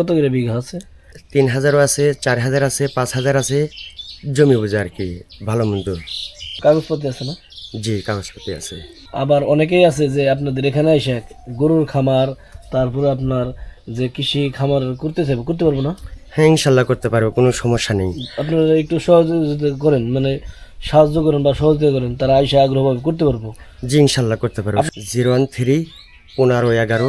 কত করে বিঘা আছে? তিন হাজারও আছে চার হাজার আছে পাঁচ হাজার আছে। জমি বুঝে আর কি ভালো মন্দ। কাগজপত্র আছে না? জি কাগজপত্র আছে। আবার অনেকেই আছে যে আপনাদের এখানে এসে গরুর খামার তারপরে আপনার যে কৃষি খামার করতে চাইবে করতে পারব না? হ্যাঁ ইনশাল্লাহ করতে পারব কোনো সমস্যা নেই। আপনারা একটু সহযোগিতা করেন মানে সাহায্য করেন বা সহযোগিতা করেন তারা আইসা আগ্রহভাবে করতে পারব। জি ইনশাল্লাহ করতে পারব। জিরো ওয়ান থ্রি পনেরো এগারো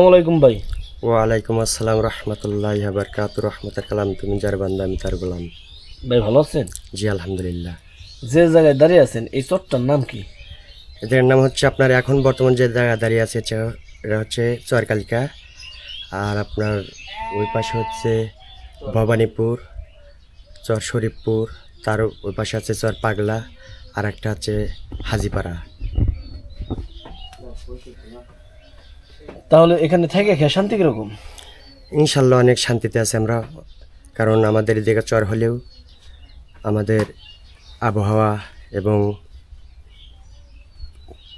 আসসালামু আলাইকুম ভাই। ওয়ালাইকুম আসসালাম রহমতুল্লাহ বরকাত রহমতের কালাম তুমি যার বান্দা আমি তার গোলাম। ভাই ভালো আছেন? জি আলহামদুলিল্লাহ। যে জায়গায় দাঁড়িয়ে আছেন এই চরটার নাম কি? এদের নাম হচ্ছে আপনার এখন বর্তমান যে জায়গা দাঁড়িয়ে আছে এটা- হচ্ছে চরকালিকা। আর আপনার ওই পাশে হচ্ছে ভবানীপুর চর শরীফপুর তার ওই পাশে আছে চর পাগলা আর একটা হচ্ছে হাজিপাড়া। তাহলে এখানে থেকে খেয়ে শান্তি কীরকম? ইনশাল্লাহ অনেক শান্তিতে আছে আমরা। কারণ আমাদের এদিকে চর হলেও আমাদের আবহাওয়া এবং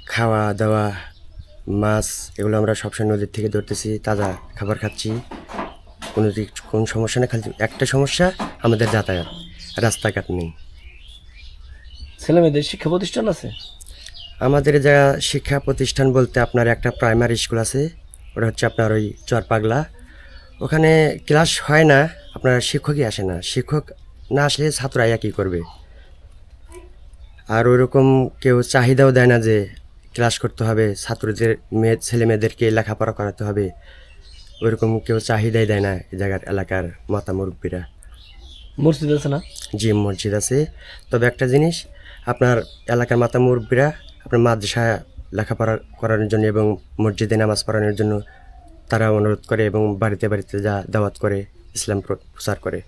খাওয়া দাওয়া মাছ এগুলো আমরা সবসময় নদীর থেকে ধরতেছি তাজা খাবার খাচ্ছি। কোনো দিক কোন সমস্যা না খালি একটা সমস্যা আমাদের যাতায়াত রাস্তাঘাট নেই। ছেলে মেয়েদের শিক্ষা প্রতিষ্ঠান আছে? আমাদের যা শিক্ষা প্রতিষ্ঠান বলতে আপনার একটা প্রাইমারি স্কুল আছে। ওটা হচ্ছে আপনার ওই চরপাগলা। ওখানে ক্লাস হয় না আপনার শিক্ষকই আসে না। শিক্ষক না আসলে ছাত্ররা কী করবে। আর ওইরকম কেউ চাহিদাও দেয় না যে ক্লাস করতে হবে ছাত্রদের মেয়ে ছেলে মেয়েদেরকে লেখাপড়া করাতে হবে। ওইরকম কেউ চাহিদাই দেয় না এই জায়গার এলাকার মাতা মুরব্বীরা মসজিদ আছে না? জি মসজিদ আছে। তবে একটা জিনিস আপনার এলাকার মাতা মুরব্বীরা আপনার মাদ্রাসা লেখাপড়া করানোর জন্য এবং মসজিদে নামাজ পড়ানোর জন্য তারা অনুরোধ করে এবং বাড়িতে বাড়িতে যা দাওয়াত করে ইসলাম প্রচার করে।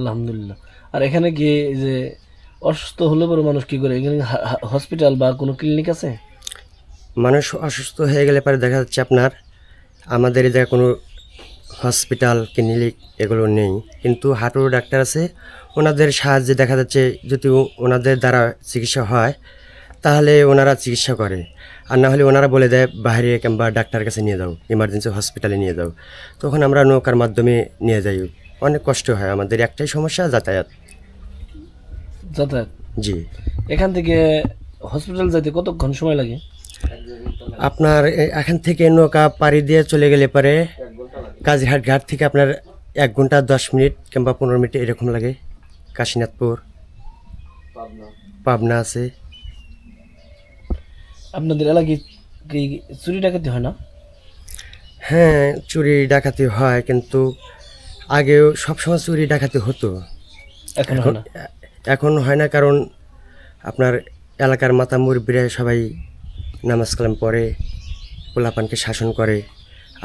আলহামদুলিল্লাহ। আর এখানে গিয়ে যে অসুস্থ হলে পরে মানুষ কি করে? এখানে হসপিটাল বা কোনো ক্লিনিক আছে? মানুষ অসুস্থ হয়ে গেলে পরে দেখা যাচ্ছে আপনার আমাদের জায়গায় কোনো হসপিটাল ক্লিনিক এগুলো নেই। কিন্তু হাঁটুর ডাক্তার আছে ওনাদের সাহায্যে দেখা যাচ্ছে যদি ওনাদের দ্বারা চিকিৎসা হয় তাহলে ওনারা চিকিৎসা করে। আর না হলে ওনারা বলে দেয় বাইরে কিংবা ডাক্তার কাছে নিয়ে যাও ইমার্জেন্সি হসপিটালে নিয়ে যাও। তখন আমরা নৌকার মাধ্যমে নিয়ে যাই। অনেক কষ্ট হয়। আমাদের একটাই সমস্যা যাতায়াত। যাতায়াত? জি। এখান থেকে হসপিটাল যাইতে কতক্ষণ সময় লাগে? আপনার এখান থেকে নৌকা পাড়ি দিয়ে চলে গেলে পরে কাজিরহাট ঘাট থেকে আপনার এক ঘণ্টা দশ মিনিট কিংবা পনেরো মিনিট এরকম লাগে। কাশীনাথপুর পাবনা আছে। আপনাদের এলাকায় কি চুরি ডাকাতি হয় না? হ্যাঁ চুরি ডাকাতি হয় কিন্তু আগেও সবসময় চুরি ডাকাতি হতো। এখন হয় না? এখন হয় না কারণ আপনার এলাকার মাতা মুরব্বীরা সবাই নামাজ কালাম পড়ে পোলাপানকে শাসন করে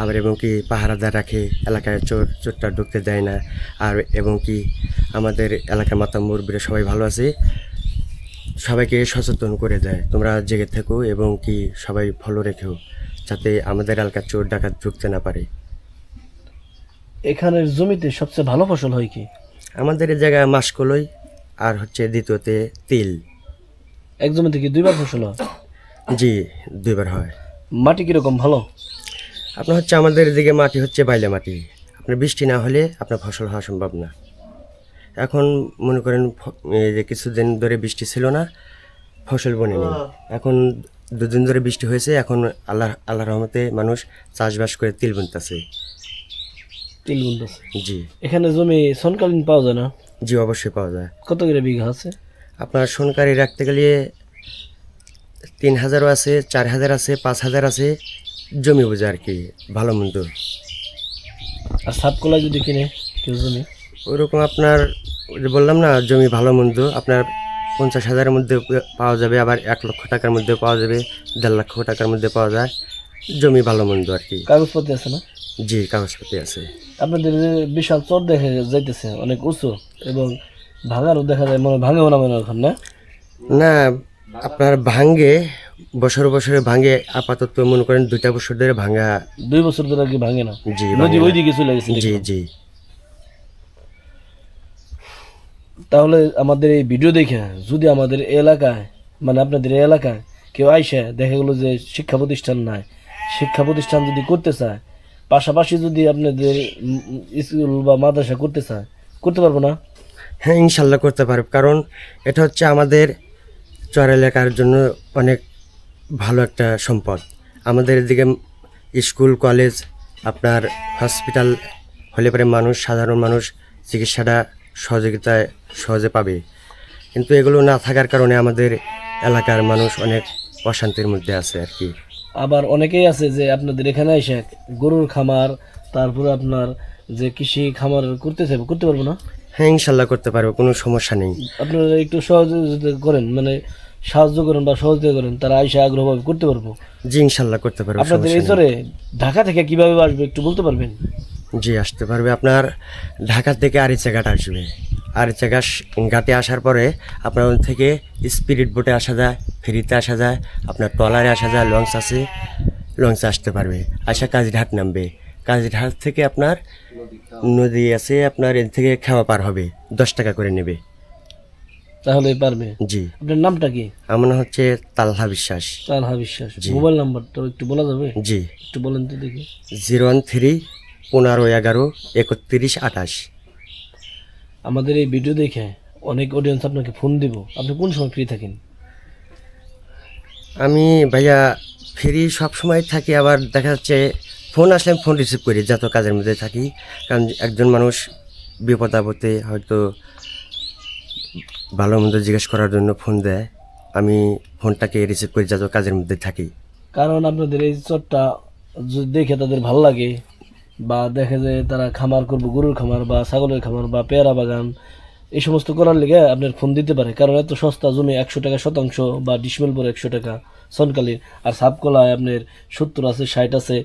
আবার এবং কি পাহারাদার রাখে এলাকায় চোর চোরটা ঢুকতে দেয় না। আর এবং কি আমাদের এলাকার মাতা মুরব্বীরা সবাই ভালো আছে। সবাইকে সচেতন করে দেয়। তোমরা জেগে থেকো এবং কি সবাই ফলো রেখেও যাতে আমাদের এলাকার চোর ডাকাত ঢুকতে না পারে। এখানের জমিতে সবচেয়ে ভালো ফসল হয় কি? আমাদের এই জায়গায় মাসকলই আর হচ্ছে দ্বিতীয়তে তিল। এক জমি থেকে দুইবার ফসল হয়? জি দুইবার হয়। মাটি কীরকম ভালো? আপনার হচ্ছে আমাদের এদিকে মাটি হচ্ছে বাইলে মাটি। আপনার বৃষ্টি না হলে আপনার ফসল হওয়া সম্ভব না। এখন মনে করেন এই যে কিছুদিন ধরে বৃষ্টি ছিল না ফসল বনে বনেনি এখন দুদিন ধরে বৃষ্টি হয়েছে এখন আল্লাহ আল্লাহ রহমতে মানুষ চাষবাস করে তিল বুনতেছে। তিল বুনতেছে? জি। এখানে জমি সনকালীন পাওয়া যায় না? জি অবশ্যই পাওয়া যায়। কত করে বিঘা আছে? আপনার সরকারি রাখতে গেলে তিন হাজারও আছে চার হাজার আছে পাঁচ হাজার আছে জমি বোঝা আর কি ভালো মন্দ। আর সাতকলা যদি কিনে কেউ জমি? ওইরকম আপনার যে বললাম না জমি ভালো মন্দ আপনার পঞ্চাশ হাজারের মধ্যে পাওয়া যাবে আবার এক লক্ষ টাকার মধ্যে পাওয়া যাবে দেড় লক্ষ টাকার মধ্যে পাওয়া যায়। জমি ভালো মন্দ আর কি। কাগজপত্র আছে না? জি কাগজপাতি আছে। আপনাদের বিশাল চর দেখা যাইতেছে অনেক উঁচু এবং ভাঙারও দেখা যায় মনে ভাঙেও না মনে হয় না? না আপনার ভাঙ্গে বছর বছরে ভাঙ্গে আপাতত মনে করেন দুইটা বছর ধরে ভাঙ্গা দুই বছর ধরে আর কি ভাঙে না? জি ওইদিকে চলে গেছে জি জি। তাহলে আমাদের এই ভিডিও দেখে, যদি আমাদের এলাকায় মানে আপনাদের এলাকায় কেউ আইসে, দেখা গেলো যে শিক্ষা প্রতিষ্ঠান নাই, শিক্ষা প্রতিষ্ঠান যদি করতে চায়, পাশাপাশি যদি আপনাদের স্কুল বা মাদ্রাসা করতে চায়, করতে পারব না? হ্যাঁ ইনশাল্লাহ করতে পারবে। কারণ এটা হচ্ছে আমাদের চর এলাকার জন্য অনেক ভালো একটা সম্পদ। আমাদের এদিকে স্কুল, কলেজ, আপনার হসপিটাল হলে পরে মানুষ, সাধারণ মানুষ চিকিৎসাটা সহযোগিতায় সহজে পাবে। কিন্তু এগুলো না থাকার কারণে আমাদের এলাকার মানুষ অনেক অশান্তির মধ্যে আছে আর কি। আবার অনেকেই আছে যে আপনাদের এখানে এসে গরুর খামার তারপরে আপনার যে কৃষি খামার করতে চাইব করতে পারব না? হ্যাঁ ইনশাল্লাহ করতে পারব কোনো সমস্যা নেই। আপনারা একটু সহযোগিতা করেন মানে সাহায্য করেন বা সহযোগিতা করেন তারা আইসা আগ্রহভাবে করতে পারব। জি ইনশাল্লাহ করতে পারব আপনাদের এই। ঢাকা থেকে কীভাবে আসবে একটু বলতে পারবেন? জি আসতে পারবে। আপনার ঢাকা থেকে আরিচা ঘাট আসবে। আরিচা ঘাট ঘাটে আসার পরে আপনার ওখান থেকে স্পিরিট বোটে আসা যায় ফেরিতে আসা যায় আপনার ট্রলারে আসা যায় লঞ্চ আছে লঞ্চে আসতে পারবে। আসা কাজীঘাট নামবে। কাজীঘাট থেকে আপনার নদী আছে আপনার এর থেকে খাওয়া পার হবে দশ টাকা করে নেবে। তাহলে পারবে? জি। আপনার নামটা কি? আমার নাম হচ্ছে তালহা বিশ্বাস। তানহা বিশ্বাস। মোবাইল নাম্বারটা একটু বলা যাবে? জি। একটু বলেন তো দেখি। জিরো ওয়ান থ্রি পনেরো এগারো একত্রিশ আঠাশ। আমাদের এই ভিডিও দেখে অনেক অডিয়েন্স আপনাকে ফোন দিব। আপনি কোন সময় ফ্রি থাকেন? আমি ভাইয়া ফ্রি সব সময় থাকি আবার দেখা যাচ্ছে ফোন আসলে আমি ফোন রিসিভ করি যত কাজের মধ্যে থাকি। কারণ একজন মানুষ বিপদ আপদে হয়তো ভালো মন্দ জিজ্ঞেস করার জন্য ফোন দেয়। আমি ফোনটাকে রিসিভ করি যত কাজের মধ্যে থাকি। কারণ আপনাদের এই যদি দেখে তাদের ভালো লাগে বা দেখে যে তারা খামার করব, গরুর খামার বা ছাগলের খামার বা পেয়ারা বাগান, এই সমস্ত করার লিগে আপনার ফোন দিতে পারে। কারণ এত সস্তা জমি একশো টাকা শতাংশ বা ডিসমেল পরে একশো টাকা সনকালীন আর সাপকলায় আপনার সত্তর আছে, ষাট আছে,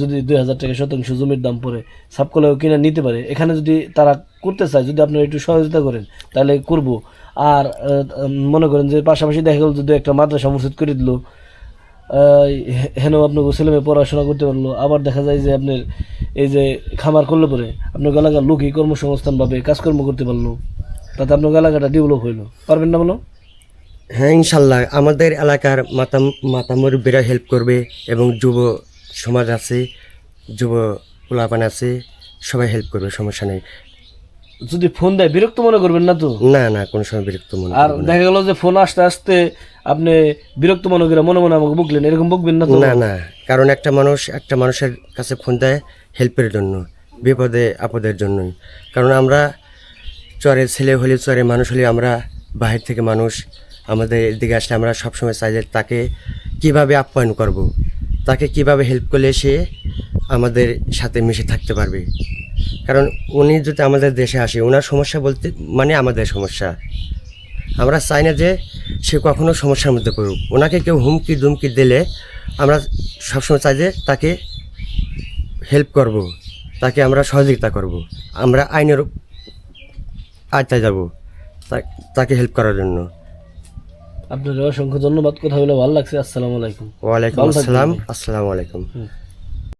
যদি দুই হাজার টাকা শতাংশ জমির দাম পড়ে সাপকলাও কিনে নিতে পারে। এখানে যদি তারা করতে চায়, যদি আপনারা একটু সহযোগিতা করেন, তাহলে করব। আর মনে করেন যে পাশাপাশি দেখা গেল যদি একটা মাদ্রাসা মসজিদ করে দিল। হেন আপনাকে ছেলে মেয়ে পড়াশোনা করতে পারল, আবার দেখা যায় যে আপনার এই যে খামার করলে পরে আপনার এলাকার লোকই কর্মসংস্থান পাবে কাজকর্ম করতে পারল, তাতে আপনার এলাকাটা ডেভেলপ হইল। পারবেন না বলো? হ্যাঁ ইনশাল্লাহ। আমাদের এলাকার মাতা মাতা মুরব্বীরা হেল্প করবে এবং যুব সমাজ আছে, যুব পোলাপান আছে, সবাই হেল্প করবে, সমস্যা নেই। যদি ফোন দেয় বিরক্ত মনে করবেন না তো? না না কোনো সময় বিরক্ত মনে আর দেখা গেল যে ফোন আসতে আসতে আপনি বিরক্ত মনে করে মনে মনে আমাকে বকলেন এরকম বকবেন না তো? না না কারণ একটা মানুষ একটা মানুষের কাছে ফোন দেয় হেল্পের জন্য বিপদে আপদের জন্যই। কারণ আমরা চরের ছেলে হলে চরে মানুষ হলে আমরা বাহির থেকে মানুষ আমাদের এদিকে আসলে আমরা সবসময় চাই যে তাকে কীভাবে আপ্যায়ন করব। তাকে কীভাবে হেল্প করলে সে আমাদের সাথে মিশে থাকতে পারবে। কারণ উনি যদি আমাদের দেশে আসে ওনার সমস্যা বলতে মানে আমাদের সমস্যা। আমরা চাই না যে সে কখনো সমস্যার মধ্যে পড়ুক। ওনাকে কেউ হুমকি দুমকি দিলে আমরা সবসময় চাই যে তাকে হেল্প করব তাকে আমরা সহযোগিতা করব। আমরা আইনের আয়তায় যাব তাকে হেল্প করার জন্য। আপনার অসংখ্য ধন্যবাদ। কথা বলে ভালো লাগছে। আসসালামু আলাইকুম। ওয়ালাইকুম আসসালাম। আসসালামু আলাইকুম।